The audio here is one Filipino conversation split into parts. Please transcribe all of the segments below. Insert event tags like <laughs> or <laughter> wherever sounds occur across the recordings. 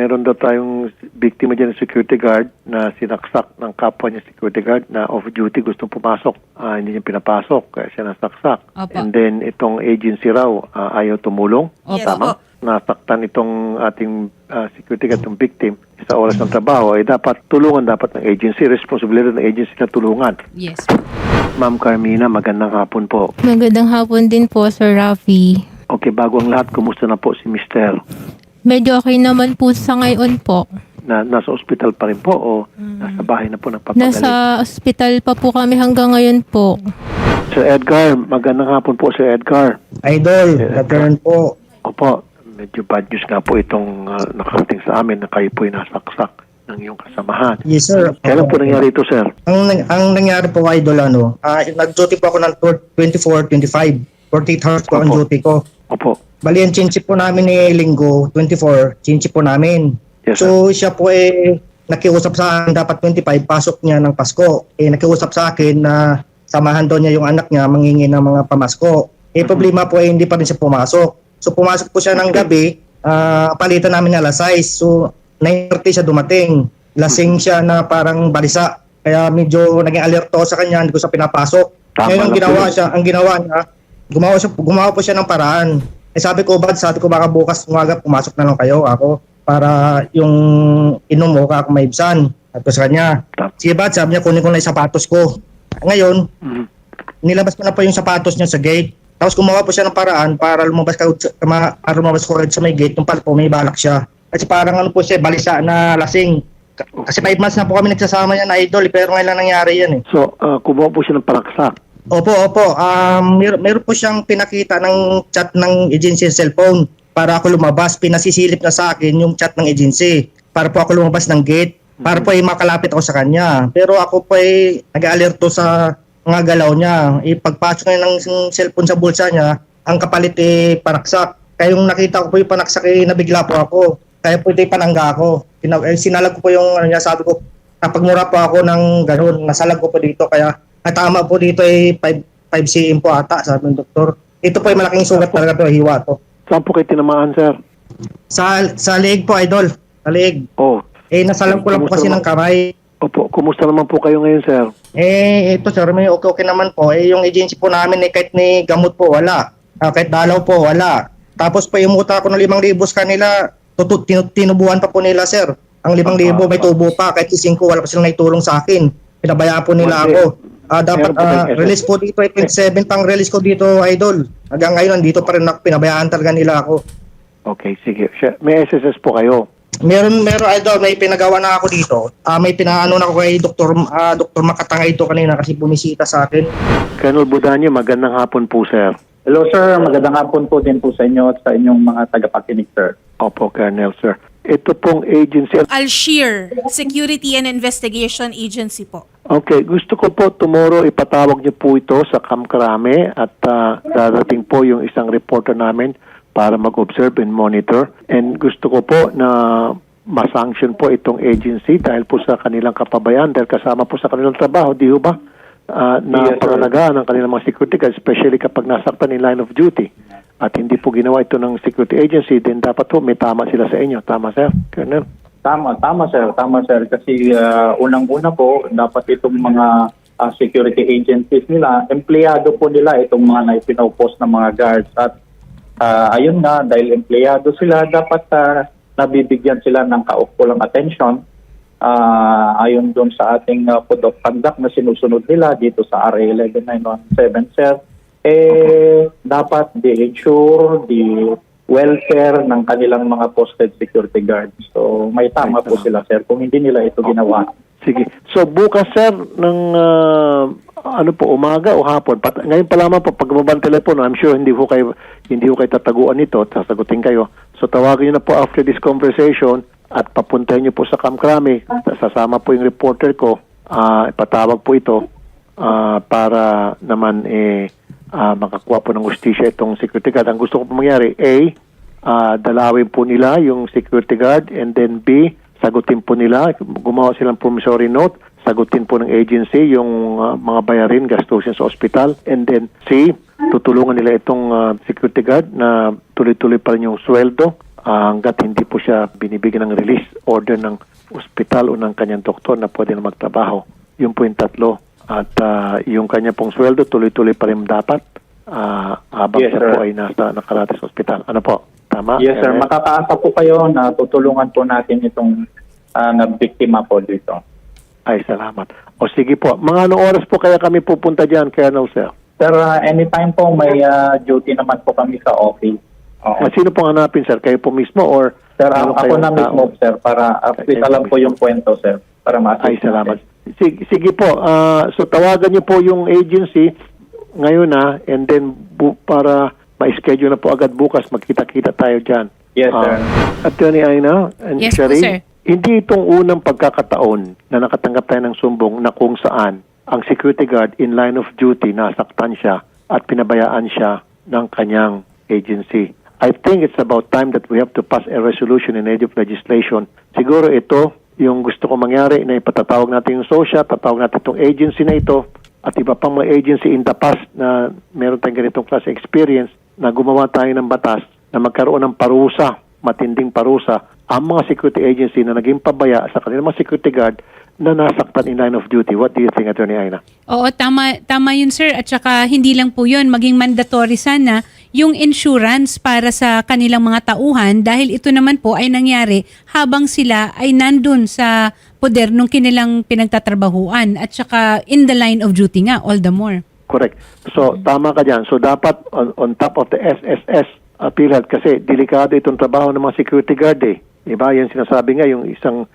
meron daw tayong biktima dyan ng security guard na sinaksak ng kapwa niya security guard na off-duty gustong pumasok. Ah, hindi niya pinapasok kaya siya nasaksak. Opo. And then itong agency raw ah, ayaw tumulong. Yes, Tama? Nasaktan itong ating ah, security guard, itong victim sa oras ng trabaho ay dapat tulungan dapat ng agency. Responsibility ng agency na tulungan. Yes. Ma'am Carmina, magandang hapon po. Magandang hapon din po, Sir Rafi. Okay, bago ang lahat, kumusta na po si Mister? Medyo okay naman po sa ngayon po. Na, nasa ospital pa rin po o nasa bahay na po nagpapagaling? Nasa ospital pa po kami hanggang ngayon po. Sir Edgar, magandang hapon po Sir Edgar. Idol, return po. Opo, medyo bad news nga po itong uh, nakarating sa amin na kayo po'y nasaksak ng iyong kasamahan. Yes, sir. Kailan po nangyari ito, sir? Ang, nang- ang nangyari po, Idol, ano, ah, nag-duty po ako ng 24, 25. 48 hours po ang Opo. duty ko. Opo. Bali, ang chinchip po namin ni Linggo, 24, chinchip po namin. Yes. So, siya po eh, nakiusap sa akin, dapat 25, pasok niya ng Pasko. Eh, nakiusap sa akin na samahan daw niya yung anak niya, mangingi ng mga pamasko. Eh, problema po eh, hindi pa rin siya pumasok. So, pumasok po siya ng gabi, ah, palitan namin alas 6. So, 9.30 siya dumating. Lasing siya na parang balisa. Kaya medyo naging alerto sa kanya, hindi ko siya pinapasok. Tama Ngayon, ang ginawa siya, ang ginawa niya, gumawa, siya, gumawa po siya ng paraan. Eh sabi ko, bad, sabi ko baka bukas umaga pumasok na lang kayo ako para yung inom mo ka maibsan. Sabi ko sa kanya, sige bad, sabi niya kunin ko na yung sapatos ko. Ngayon, Mhm. nilabas ko na po yung sapatos niya sa gate. Tapos gumawa po siya ng paraan para lumabas ka para lumabas ko sa may gate. Yung pala po may balak siya. Kasi parang ano po siya, balisa na lasing. Kasi 5 months na po kami nagsasama niya na idol, pero ngayon lang nangyari yan eh. So, uh, kumuha po siya ng palaksak. Opo, opo. Um, mer- meron po siyang pinakita ng chat ng agency sa cellphone para ako lumabas. Pinasisilip na sa akin yung chat ng agency para po ako lumabas ng gate. Para po ay makalapit ako sa kanya. Pero ako po ay nag-alerto sa mga galaw niya. Ipagpasok niya ng cellphone sa bulsa niya, ang kapalit eh panaksak. Kaya yung nakita ko po yung panaksak eh nabigla po ako. Kaya po ito panangga ako. Eh, sinalag ko po yung ano niya, sabi ko, napagmura po ako ng ganun. Nasalag ko po dito kaya ang tama po dito ay 5, 5 cm po ata, sabi ng doktor. Ito po ay malaking sugat talaga to, hiwa to. Saan po kayo tinamaan, sir? Sa, sa leeg po, idol. Sa leeg. Oh, Eh, nasalag ko lang po kasi ng kamay. opo. Kumusta naman po kayo ngayon, sir? Eh, ito sir, may okay-okay naman po. Eh, yung agency po namin, eh, kahit ni gamot po, wala. Ah, kahit dalaw po, wala. Tapos pa yung muta ko ng 5,000 sa kanila, tutu- tinu- tinubuhan pa po nila, sir. Ang 5,000 may tubo pa, kahit ising ko, wala pa silang naitulong sa akin. Pinabayaan po nila ako. Ah, dapat ah, release po dito ay 27 pang release ko dito, idol. Hanggang ngayon, nandito pa rin ako, pinabayaan talaga nila ako. Okay, sige. Siya- May SSS po kayo. Meron meron idol, may pinagawa na ako dito. Ah, may pinaano na ako kay Dr. ah, Dr. Makatanga ito kanina kasi bumisita sa akin. Colonel Budanyo, magandang hapon po, sir. Hello sir, magandang hapon po din po sa inyo at sa inyong mga tagapakinig sir. Opo, Colonel, sir. Ito pong agency. Alshir, Security and Investigation Agency po. Okay, gusto ko po tomorrow ipatawag niyo po ito sa Kamkrame at ah, darating po yung isang reporter namin para mag-observe and monitor. And gusto ko po na masanction po itong agency dahil po sa kanilang kapabayaan dahil kasama po sa kanilang trabaho, di ba? Ah, na Yes, pangalagaan ng kanilang mga security guards, especially kapag nasaktan in line of duty. At hindi po ginawa ito ng security agency, then dapat po may tama sila sa inyo. Tama, sir? Colonel? Tama, tama sir, tama sir. Kasi ah, unang-una po dapat itong mga ah, security agencies nila, empleyado po nila itong mga na ipinopost na mga guards. At ah, ayun nga dahil empleyado sila dapat ah, nabibigyan sila ng kaukulang attention ah, ayon doon sa ating ah, code of conduct na sinusunod nila dito sa RA 11917 sir. Eh dapat di-ensure the welfare ng kanilang mga posted security guards. So may tama po sila sir kung hindi nila ito ginawa. Sige. So bukas sir ng ah, ano po umaga o hapon. Pat- ngayon pa lamang po pag bumaba telepono, I'm sure hindi ko kayo hindi ko kayo tataguan nito at sasagutin kayo. So tawagin niyo na po after this conversation at papuntahin niyo po sa Kamkrami. Sasama po yung reporter ko. ah ipatawag po ito ah, para naman eh ah, makakuha po ng justisya itong security guard. Ang gusto ko po mangyari, A, ah, dalawin po nila yung security guard and then B, sagutin po nila, gumawa silang promissory note, sagutin po ng agency yung ah, mga bayarin, gastusin sa ospital and then C, tutulungan nila itong ah, security guard na tuloy-tuloy pa rin yung sweldo ah, hanggat hindi po siya binibigyan ng release order ng ospital o ng kanyang doktor na pwede na magtrabaho. Yun po yung tatlo. At ah, yung kanya pong sweldo, tuloy-tuloy pa rin dapat ah, habang Yes, siya sir. po ay nasa nakalate sa ospital. Ano po? Tama? Yes, sir. Makakaasa po kayo na tutulungan po natin itong uh, nabiktima po dito. Ay, salamat. O sige po. Mga anong oras po kaya kami pupunta dyan, Colonel Sir? Sir, uh, anytime po may uh, duty naman po kami sa office. Oo. Ah, sino pong hanapin, sir? Kayo po mismo or Sir, meron ako na mismo, sir, para update alam po yung kwento, sir. Para ma Ay, salamat. Sige, sige po. ah, so tawagan niyo po yung agency ngayon na and then bu- para ma-schedule na po agad bukas magkita-kita tayo diyan. Yes, sir. Attorney Aina and Yes po, Sherry, sir. hindi itong unang pagkakataon na nakatanggap tayo ng sumbong na kung saan ang security guard in line of duty nasaktan siya at pinabayaan siya ng kanyang agency. I think it's about time that we have to pass a resolution in aid of legislation. Siguro ito yung gusto ko mangyari na ipatatawag natin yung SOSHA, tatawag natin itong agency na ito at iba pang mga agency in the past na meron tayong ganitong klase experience na gumawa tayo ng batas na magkaroon ng parusa, matinding parusa, ang mga security agency na naging pabaya sa kanilang mga security guard na nasaktan in line of duty. What do you think, Attorney Aina? Oo, tama, tama yun sir. At saka hindi lang po yun, maging mandatory sana yung insurance para sa kanilang mga tauhan dahil ito naman po ay nangyari habang sila ay nandun sa poder nung kinilang pinagtatrabahuan at saka in the line of duty nga, all the more. Correct. So, tama ka dyan. So, dapat on, on top of the SSS uh, PhilHealth kasi delikado itong trabaho ng mga security guard eh. Diba? Yan sinasabi nga, yung isang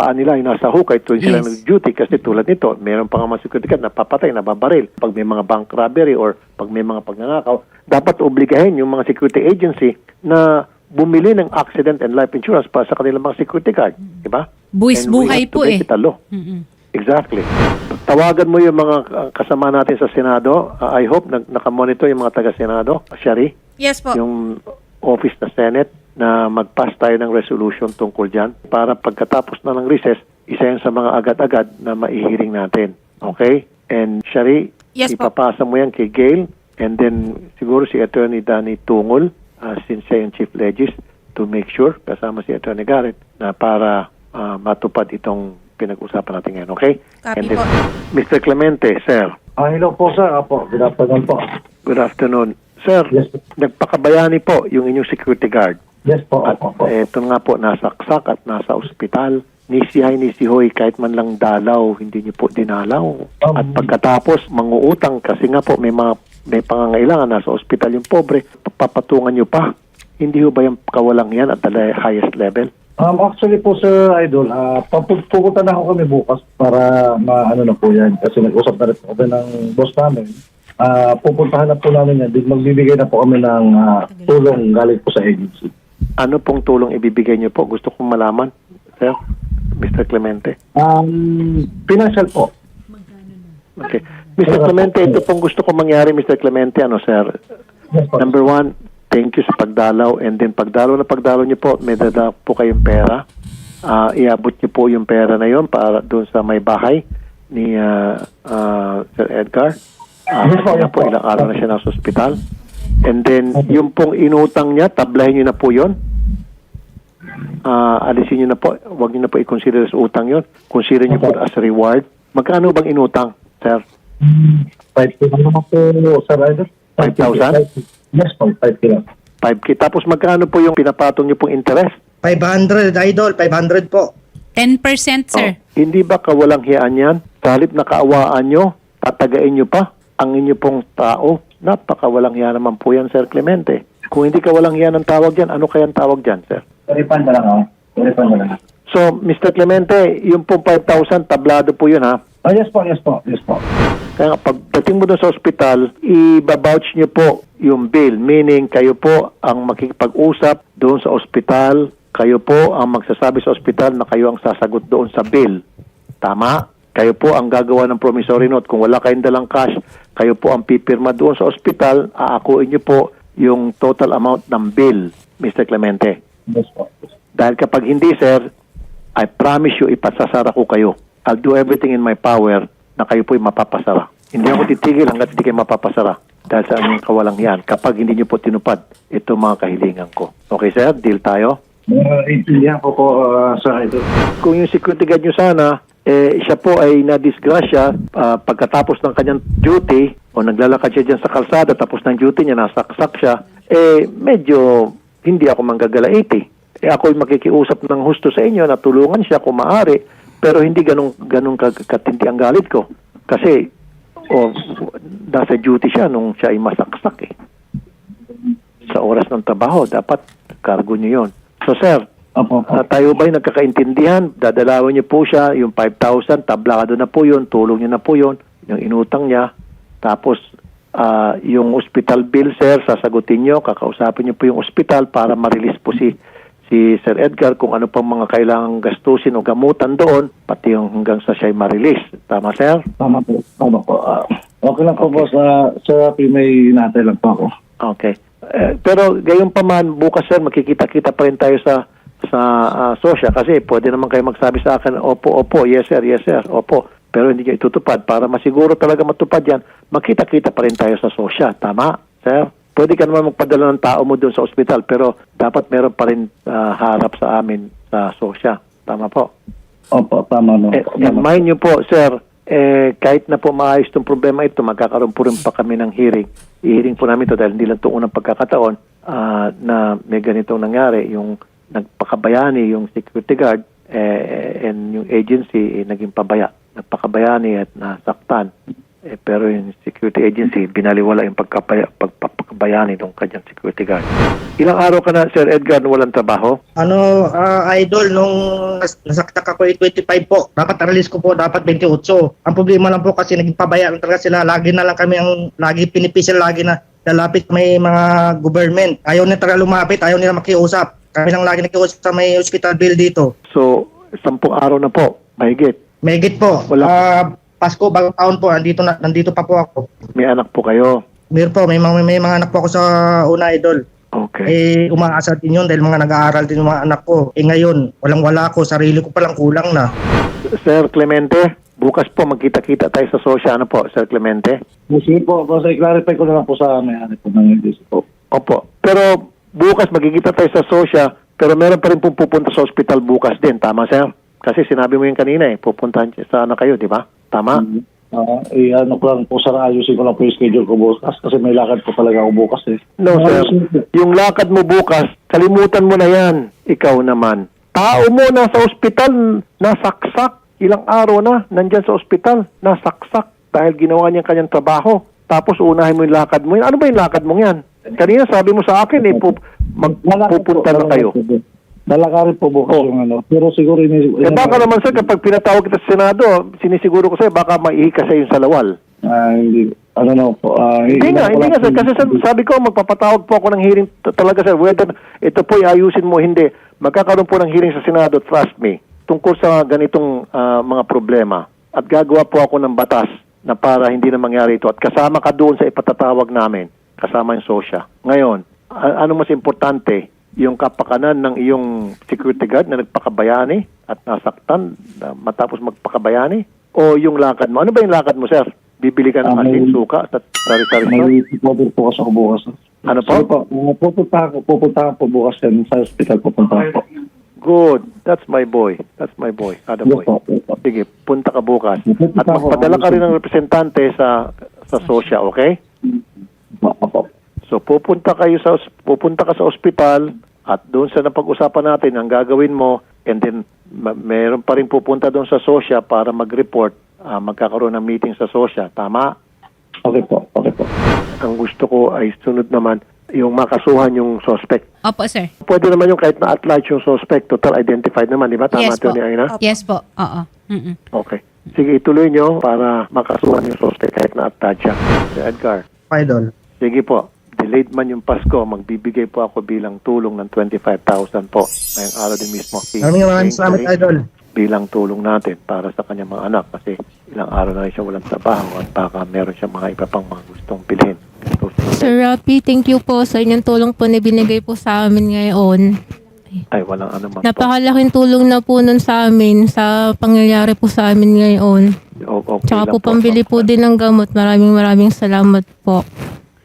paa nila ay nasa hukay tuwing sila Yes. nag-duty kasi tulad nito, meron pa nga mga security guard napapatay, nababaril. Pag may mga bank robbery or pag may mga pagnanakaw, dapat obligahin yung mga security agency na bumili ng accident and life insurance para sa kanilang mga security guard. Diba? Buwis buhay po eh. Mm-mm. Exactly. Tawagan mo yung mga uh, kasama natin sa Senado. Uh, I hope nag nakamonitor yung mga taga-Senado. Shari, Yes po. yung office na Senate na mag-pass tayo ng resolution tungkol dyan para pagkatapos na ng recess, isa yan sa mga agad-agad na maihiring natin. Okay? And Shari, Yes po. ipapasa mo yan kay Gail and then siguro si Attorney Danny Tungol uh, since siya yung Chief Legis to make sure kasama si Attorney Garrett na para uh, matupad itong pinag-usapan natin ngayon. Okay? Copy and then, po. Mr. Clemente, sir. Ah, hello po sir. Apo, good afternoon po. Good afternoon. Sir, Yes. nagpakabayani po yung inyong security guard. Yes po, At opo po. eto nga po, nasaksak at nasa ospital. Nisihay, nisihoy, kahit man lang dalaw, hindi niyo po dinalaw. Um, at pagkatapos, manguutang kasi nga po may mga may pangangailangan, nasa ospital yung pobre, papatungan niyo pa. Hindi ho ba yung kawalang yan at the highest level? Um, actually po sir Idol, papu- pupunta na ako kami bukas para maano na po yan. Kasi nag-usap na rin po kami ng boss namin. Ah pupuntahan na po namin yan. Magbibigay na po kami ng ah, tulong galing po sa agency. Ano pong tulong ibibigay niyo po? Gusto kong malaman, sir, Mr. Clemente. Um, financial po. Okay. Mr. Clemente, ito pong gusto ko mangyari, Mr. Clemente, ano, sir? Number one, thank you sa pagdalaw. And then pagdalaw na pagdalaw niyo po, may dada po kayong pera. Ah, iabot niyo po yung pera na yon para doon sa may bahay ni ah, ah, Sir Edgar. Yes po, kasi nga yes po, po. ilang araw na siya nasa ospital. And then, yung pong inutang niya, tablahin niyo na po yon. Ah, alisin niyo na po. Huwag niyo na po i-consider as utang yon. Consider niyo po as reward. Magkano bang inutang, sir? 5 kilo naman po sir Idol. 5,000? Yes po, 5 kilo. 5K. Tapos magkano po yung pinapatong niyo pong interest? 500, idol, 500 po. 10% sir. Oh, hindi ba kawalang hiyaan yan? Sa halip na kaawaan nyo, tatagain nyo pa ang inyo pong tao. Napakawalang hiya naman po yan, Sir Clemente. Kung hindi kawalang hiya ng tawag yan, ano kayang tawag dyan, Sir? Refund na lang ako. Refund na lang. So, Mr. Clemente, yung pong 5,000, tablado po yun, ha? Ah, yes po, yes po, yes po. Kaya nga, pagdating mo doon sa ospital, i-vouch nyo po yung bill. Meaning, kayo po ang makikipag-usap doon sa ospital. Kayo po ang magsasabi sa ospital na kayo ang sasagot doon sa bill. Tama? Kayo po ang gagawa ng promissory note. Kung wala kayong dalang cash, kayo po ang pipirma doon sa ospital. Aakuin nyo po yung total amount ng bill, Mr. Clemente. Yes po. Dahil kapag hindi, sir, I promise you, ipasasara ko kayo. I'll do everything in my power na kayo po'y mapapasara. Hindi ako titigil hanggat hindi kayo mapapasara. dahil sa aming kawalang yan kapag hindi nyo po tinupad ito mga kahilingan ko. Okay sir, deal tayo? Uh, intindihan ko po, uh, Sir. Kung yung security guard nyo sana, eh, siya po ay nadisgrasya ah, pagkatapos ng kanyang duty o naglalakad siya dyan sa kalsada tapos ng duty niya, nasaksak siya, eh medyo hindi ako manggagalaiti. Eh ako'y makikiusap ng husto sa inyo na tulungan siya kung maaari pero hindi ganun kag- katindi ang galit ko. Kasi o nasa duty siya nung siya ay masaksak eh. Sa oras ng trabaho, dapat cargo niyo yon. So sir, Opo, opo. Ah, tayo ba'y nagkakaintindihan? Dadalawin niyo po siya, yung 5,000, tablado na po yun, tulong niyo na po yun, yung inutang niya. Tapos, ah, yung hospital bill, sir, sasagutin niyo, kakausapin niyo po yung hospital para ma-release po si si Sir Edgar kung ano pang mga kailangang gastusin o gamutan doon, pati yung hanggang sa siya'y ma-release. Tama, sir? Tama po. Tama po. Ah, okay lang po, boss. Uh, Sir Rafi, may inatay lang po ako. Okay. Eh, pero gayon pa man, bukas sir, makikita-kita pa rin tayo sa sa ah, sosya kasi pwede naman kayo magsabi sa akin, opo, opo, yes sir, yes sir, opo. Pero hindi nyo itutupad. Para masiguro talaga matupad yan, makita-kita pa rin tayo sa sosya. Tama, sir? Pwede ka naman magpadala ng tao mo doon sa ospital pero dapat meron pa rin ah, harap sa amin sa sosya. Tama po. Opo, tama no. Eh, and mind nyo po, sir, eh, kahit na po maayos itong problema ito, magkakaroon po rin pa kami ng hearing. I-hearing po namin ito dahil hindi lang ito unang pagkakataon ah, na may ganitong nangyari. Yung nagpakabayani, yung security guard, eh, and yung agency, eh, naging pabaya. Nagpakabayani at nasaktan. Eh, pero yung security agency, binaliwala yung pagkapaya, pagpapakabayani ng kanyang security guard. Ilang araw ka na, Sir Edgar, walang trabaho? Ano, ah, idol, nung nas- nasaktak ako ay 25 po. Dapat release ko po, dapat 28. Ang problema lang po kasi naging pabaya lang talaga sila. Lagi na lang kami ang, lagi pinipisil, lagi na lalapit may mga government. Ayaw na talaga lumapit, ayaw nila makiusap. Kami lang lagi nakiusap sa may hospital bill dito. So, sampung araw na po, mahigit. Megit po. Wala. Ah, Pasko, bagong taon po, nandito, na, nandito pa po ako. May anak po kayo. Meron po, may, mga- may mga anak po ako sa una, idol. Okay. Eh, umaasa din yun dahil mga nag-aaral din yung mga anak ko. Eh ngayon, walang-wala ko, sarili ko palang kulang na. Sir Clemente, bukas po magkita-kita tayo sa sosya. Ano po, Sir Clemente? Sige po, boss. I-clarify ko na lang po sa may-ari po ng po. Opo. Pero bukas magkikita tayo sa sosya, pero meron pa rin pong pupunta sa ospital bukas din. Tama, Sir? Kasi sinabi mo yung kanina eh, pupuntahan sana kayo, di ba? Tama? Ah, eh, ano ko lang po, sir, ayusin ko lang po yung schedule ko bukas kasi may lakad po talaga ako bukas eh. No, sir. Yung lakad mo bukas, kalimutan mo na yan. Ikaw naman. Tao mo nasa ospital, nasaksak. Ilang araw na, nandyan sa ospital, nasaksak. Dahil ginawa niya kanyang trabaho. Tapos unahin mo yung lakad mo. Ano ba yung lakad mo yan? Kanina sabi mo sa akin, eh, pu- magpupunta na kayo. Lalakarin po bukas Oh. yung ano. Pero siguro ini... Eh baka naman sir, kapag pinatawag kita sa Senado, sinisiguro ko sa'yo, baka maihi ka sa yung salawal. Ah, hindi. Ano na po. ah, Hindi nga, hindi nga sir. Kasi sir, sabi ko, magpapatawag po ako ng hearing t- talaga sir. Whether ito po ayusin mo, hindi. Magkakaroon po ng hearing sa Senado, trust me, tungkol sa ganitong ah, mga problema. At gagawa po ako ng batas na para hindi na mangyari ito. At kasama ka doon sa ipatatawag namin, kasama yung sosya. Ngayon, ano mas importante? Yung kapakanan ng iyong security guard na nagpakabayani at nasaktan na matapos magpakabayani? O yung lakad mo? Ano ba yung lakad mo, sir? Bibili ka ng Ah, asin, suka, at sari-sari store? May order po kasi ako bukas. Ano po? Sige po. pupunta ako, pupunta ako bukas yan sa hospital. Pupunta ako. Good. That's my boy. That's my boy. Ada boy. Sige, punta ka bukas. At magpadala ka rin ng representante sa sa sosya, okay? Opo. So pupunta kayo sa pupunta ka sa ospital at doon sa napag-usapan natin ang gagawin mo and then ma- meron pa rin pupunta doon sa sosya para mag-report ah, magkakaroon ng meeting sa sosya. Tama? Okay po. Okay po. Ang gusto ko ay sunod naman yung makasuhan yung suspect. Opo, sir. Pwede naman yung kahit na at large yung suspect, total identified naman, di ba? Tama, yes po. Tony Aina? Yes po. Oo. Mm-mm. Okay. Sige, ituloy nyo para makasuhan yung suspect kahit na attach siya. Si Edgar. Idol. Sige po. Delayed man yung Pasko, magbibigay po ako bilang tulong ng 25,000 po. Ngayong araw din mismo. Maraming maraming salamat, idol. Bilang tulong natin para sa kanyang mga anak kasi ilang araw na rin siya walang trabaho at baka meron siya mga iba pang mga gustong bilhin. Gusto- Sir Rafi, thank you po sa inyong tulong po na binigay po sa amin ngayon. Ay, walang ano man po. Napakalaking tulong na po nun sa amin sa pangyayari po sa amin ngayon. O- okay Tsaka lang po pambili po din ng gamot. Maraming maraming salamat po.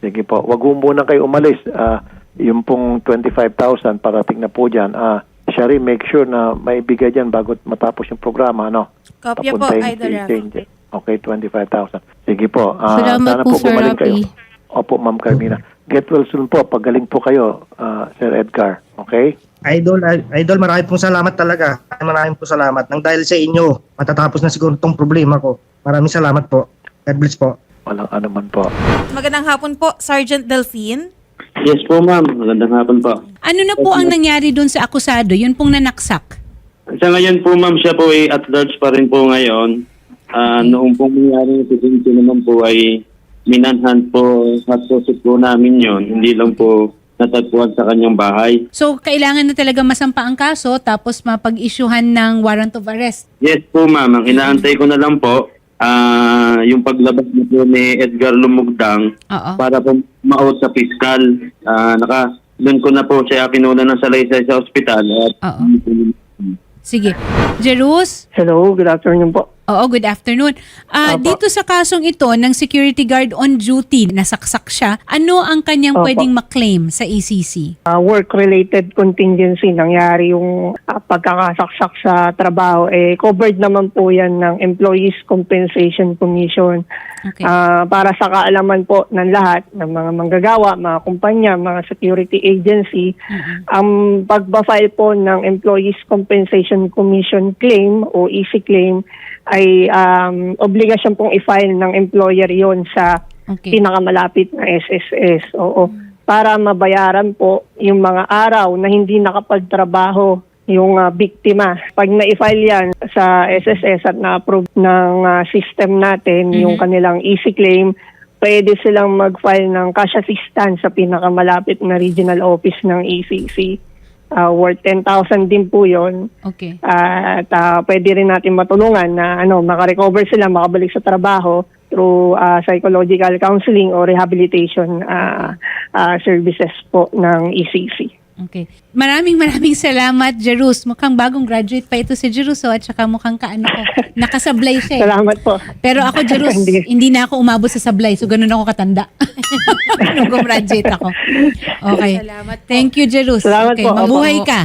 Sige po. Wag ho muna kayo umalis. Ah, yung pong 25,000 parating na po dyan. Ah, Shari, make sure na maibigay dyan bago matapos yung programa, no? Kopya po, Idol Rafi. Okay, 25,000. Sige po. Ah, Salamat sana po, Sir gumaling kayo. Rafi. Opo, Ma'am Carmina. Get well soon po. Pagaling po kayo, ah, Sir Edgar. Okay? Idol, idol, marami pong salamat talaga. Maraming po salamat. Nang dahil sa inyo, matatapos na siguro tong problema ko. Maraming salamat po. God bless po. Walang ano man po. Magandang hapon po, Sergeant Delphine. Yes po ma'am, magandang hapon po. Ano na po ang nangyari doon sa akusado? Yun pong nanaksak. Sa ngayon po ma'am, siya po ay at large pa rin po ngayon. Ah, noong pong nangyari yung presidente naman po ay minanhan po sa susit po namin yon Hindi lang po natagpuan sa kanyang bahay. So, kailangan na talaga masampa ang kaso tapos mapag-isyuhan ng warrant of arrest. Yes po ma'am, ang inaantay ko na lang po ah yung paglabas na po ni Edgar Lumugdang Oo. para po maot sa piskal. Ah, naka, doon ko na po siya kinuna ng salaysay sa ospital. At, Oo. Sige. Jerus? Hello, good afternoon po. Oo, good afternoon. Opo. dito sa kasong ito ng security guard on duty, nasaksak siya, ano ang kanyang Opo. pwedeng maklaim sa E ACC? Ah, work-related contingency, nangyari yung ah, pagkakasaksak sa trabaho, eh, covered naman po yan ng Employees Compensation Commission. Okay. Ah, para sa kaalaman po ng lahat, ng mga manggagawa, mga kumpanya, mga security agency, ang pagba-file po ng Employees Compensation Commission claim o EC claim ay um, obligasyon pong i-file ng employer yon sa Okay. pinakamalapit na SSS. Oo. Para mabayaran po yung mga araw na hindi nakapagtrabaho yung ah, biktima. Pag na-file yan sa SSS at na-approve ng ah, system natin, yung kanilang easy claim, pwede silang mag-file ng cash assistance sa pinakamalapit na regional office ng ECC. Ah, worth 10,000 din po yon Okay. at ah, pwede rin natin matulungan na ano makarecover sila makabalik sa trabaho through ah, psychological counseling or rehabilitation ah, ah, services po ng ECC. Okay. Maraming maraming salamat, Jerus. Mukhang bagong graduate pa ito si Jerus, oh, at saka mukhang kaano ko. <laughs> Nakasablay siya. eh. Salamat po. Pero ako, Jerus, <laughs> Hindi. hindi na ako umabot sa sablay. So, ganun ako katanda. <laughs> Nung gumraduate ako. Okay. Salamat po. Thank you, Jerus. Salamat okay, po. Mabuhay Opo. ka.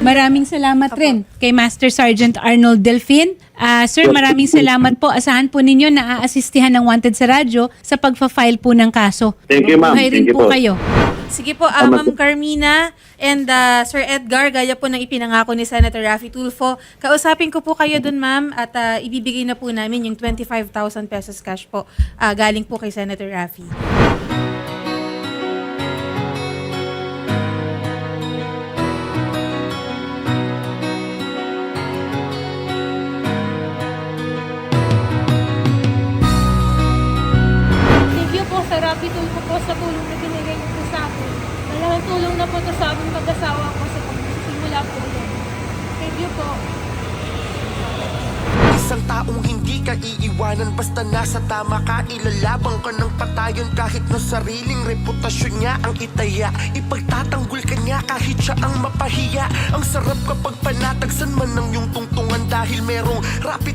Maraming salamat rin kay Master Sergeant Arnold Delfin. Ah, sir, maraming salamat po. Asahan po ninyo na aasistihan ng Wanted sa radyo sa pagfa-file po ng kaso. Thank you, ma'am. Mabuhay rin Thank you po po. kayo. Sige po, ah, Ma'am Carmina and ah, Sir Edgar, gaya po ng ipinangako ni Senator Raffy Tulfo. Kausapin ko po kayo dun, ma'am, at ah, ibibigay na po namin yung 25,000 pesos cash po ah, galing po kay Senator Raffy. Iiwanan Basta nasa tama ka Ilalabang ka ng patayon. Kahit na sariling reputasyon niya ang itaya Ipagtatanggol ka niya kahit siya ang mapahiya. Ang sarap kapag panatagsan man ng iyong tungtungan Dahil merong rapid